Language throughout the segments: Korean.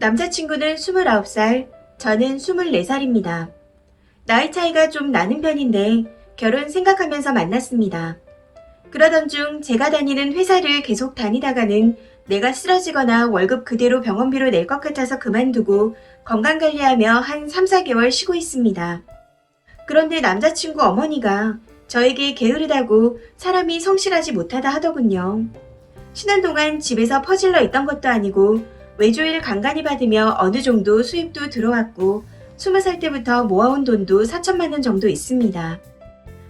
남자친구는 29살, 저는 24살입니다. 나이 차이가 좀 나는 편인데 결혼 생각하면서 만났습니다. 그러던 중 제가 다니는 회사를 계속 다니다가는 내가 쓰러지거나 월급 그대로 병원비로 낼 것 같아서 그만두고 건강관리하며 한 3, 4개월 쉬고 있습니다. 그런데 남자친구 어머니가 저에게 게으르다고 사람이 성실하지 못하다 하더군요. 쉬는 동안 집에서 퍼질러 있던 것도 아니고 외주일 간간히 받으며 어느 정도 수입도 들어왔고 20살 때부터 모아온 돈도 4천만 원 정도 있습니다.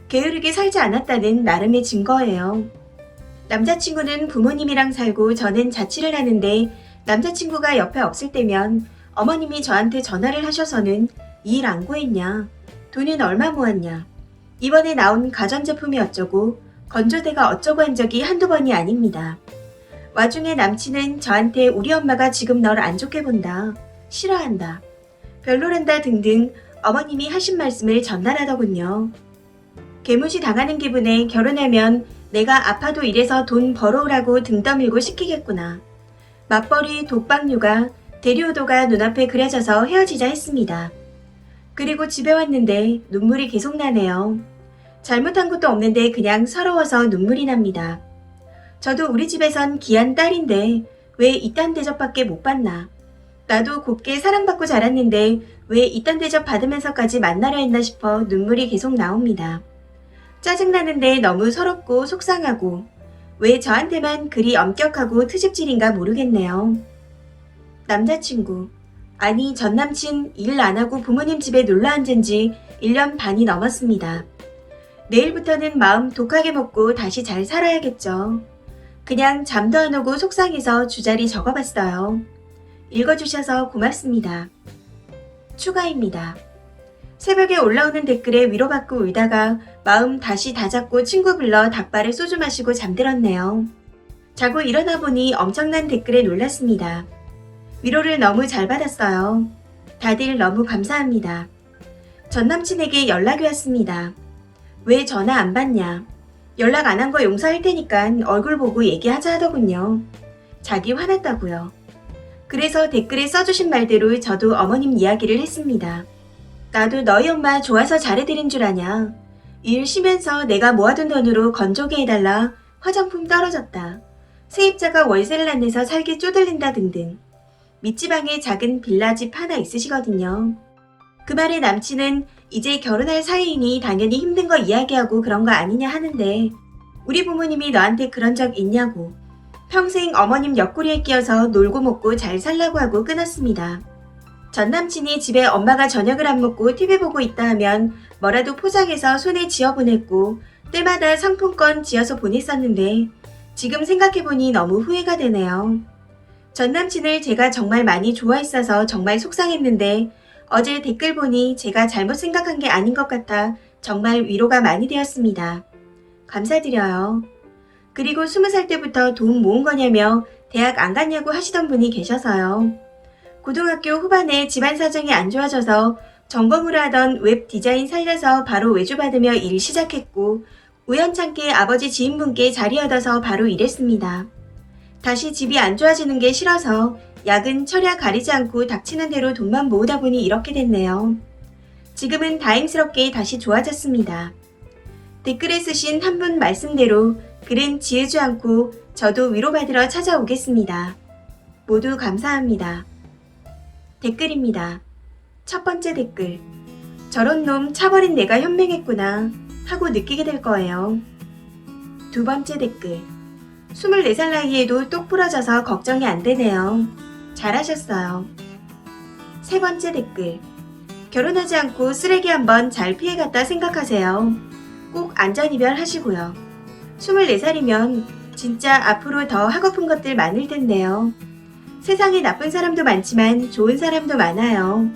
게으르게 살지 않았다는 나름의 증거예요. 남자친구는 부모님이랑 살고 저는 자취를 하는데 남자친구가 옆에 없을 때면 어머님이 저한테 전화를 하셔서는 이일안 구했냐? 돈은 얼마 모았냐? 이번에 나온 가전제품이 어쩌고 건조대가 어쩌고 한 적이 한두 번이 아닙니다. 와중에 남친은 저한테 우리 엄마가 지금 널 안 좋게 본다. 싫어한다. 별로란다 등등 어머님이 하신 말씀을 전달하더군요. 개무시 당하는 기분에 결혼하면 내가 아파도 일해서 돈 벌어오라고 등 떠밀고 시키겠구나. 맞벌이, 독박 육아, 대리호도가 눈앞에 그려져서 헤어지자 했습니다. 그리고 집에 왔는데 눈물이 계속 나네요. 잘못한 것도 없는데 그냥 서러워서 눈물이 납니다. 저도 우리 집에선 귀한 딸인데 왜 이딴 대접밖에 못 받나. 나도 곱게 사랑받고 자랐는데 왜 이딴 대접 받으면서까지 만나려 했나 싶어 눈물이 계속 나옵니다. 짜증나는데 너무 서럽고 속상하고 왜 저한테만 그리 엄격하고 트집질인가 모르겠네요. 남자친구. 아니 전 남친 일 안 하고 부모님 집에 놀러 앉은 지 1년 반이 넘었습니다. 내일부터는 마음 독하게 먹고 다시 잘 살아야겠죠. 그냥 잠도 안 오고 속상해서 주자리 적어봤어요. 읽어주셔서 고맙습니다. 추가입니다. 새벽에 올라오는 댓글에 위로받고 울다가 마음 다시 다잡고 친구 불러 닭발에 소주 마시고 잠들었네요. 자고 일어나 보니 엄청난 댓글에 놀랐습니다. 위로를 너무 잘 받았어요. 다들 너무 감사합니다. 전 남친에게 연락이 왔습니다. 왜 전화 안 받냐? 연락 안 한 거 용서할 테니까 얼굴 보고 얘기하자 하더군요. 자기 화났다고요. 그래서 댓글에 써주신 말대로 저도 어머님 이야기를 했습니다. 나도 너희 엄마 좋아서 잘해드린 줄 아냐. 일 쉬면서 내가 모아둔 돈으로 건조기 해달라. 화장품 떨어졌다. 세입자가 월세를 안 내서 살기 쪼들린다 등등. 밑지방에 작은 빌라집 하나 있으시거든요. 그 말에 남친은 이제 결혼할 사이이니 당연히 힘든 거 이야기하고 그런 거 아니냐 하는데 우리 부모님이 너한테 그런 적 있냐고 평생 어머님 옆구리에 끼어서 놀고 먹고 잘 살라고 하고 끊었습니다. 전 남친이 집에 엄마가 저녁을 안 먹고 TV 보고 있다 하면 뭐라도 포장해서 손에 쥐어 보냈고 때마다 상품권 쥐어서 보냈었는데 지금 생각해보니 너무 후회가 되네요. 전 남친을 제가 정말 많이 좋아했어서 정말 속상했는데 어제 댓글 보니 제가 잘못 생각한 게 아닌 것 같아 정말 위로가 많이 되었습니다. 감사드려요. 그리고 스무 살 때부터 돈 모은 거냐며 대학 안 갔냐고 하시던 분이 계셔서요. 고등학교 후반에 집안 사정이 안 좋아져서 전공으로 하던 웹 디자인 살려서 바로 외주받으며 일 시작했고 우연찮게 아버지 지인분께 자리 얻어서 바로 일했습니다. 다시 집이 안 좋아지는 게 싫어서 야근 철야 가리지 않고 닥치는 대로 돈만 모으다 보니 이렇게 됐네요. 지금은 다행스럽게 다시 좋아졌습니다. 댓글에 쓰신 한 분 말씀대로 글은 지우지 않고 저도 위로받으러 찾아오겠습니다. 모두 감사합니다. 댓글입니다. 첫 번째 댓글. 저런 놈 차버린 내가 현명했구나 하고 느끼게 될 거예요. 두 번째 댓글. 24살 나이에도 똑 부러져서 걱정이 안 되네요. 잘하셨어요. 세 번째 댓글. 결혼하지 않고 쓰레기 한번 잘 피해갔다 생각하세요. 꼭 안전이별 하시고요. 24살이면 진짜 앞으로 더 하고픈 것들 많을 텐데요. 세상에 나쁜 사람도 많지만 좋은 사람도 많아요.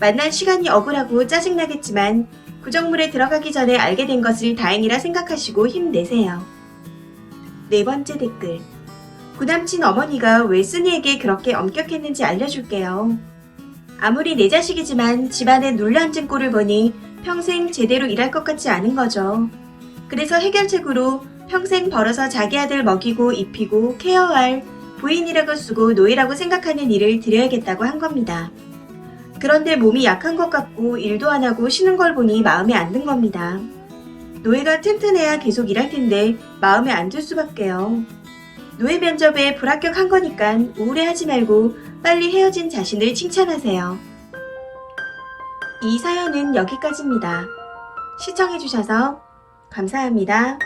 만난 시간이 억울하고 짜증나겠지만 구정물에 들어가기 전에 알게 된 것을 다행이라 생각하시고 힘내세요. 네 번째 댓글. 구남친 어머니가 왜 순이에게 그렇게 엄격했는지 알려줄게요. 아무리 내 자식이지만 집안에 눌러앉은 꼴을 보니 평생 제대로 일할 것 같지 않은 거죠. 그래서 해결책으로 평생 벌어서 자기 아들 먹이고 입히고 케어할 부인이라고 쓰고 노예라고 생각하는 일을 드려야겠다고 한 겁니다. 그런데 몸이 약한 것 같고 일도 안 하고 쉬는 걸 보니 마음에 안 든 겁니다. 노예가 튼튼해야 계속 일할 텐데 마음에 안 들 수밖에요. 노예 면접에 불합격한 거니까 우울해하지 말고 빨리 헤어진 자신을 칭찬하세요. 이 사연은 여기까지입니다. 시청해주셔서 감사합니다.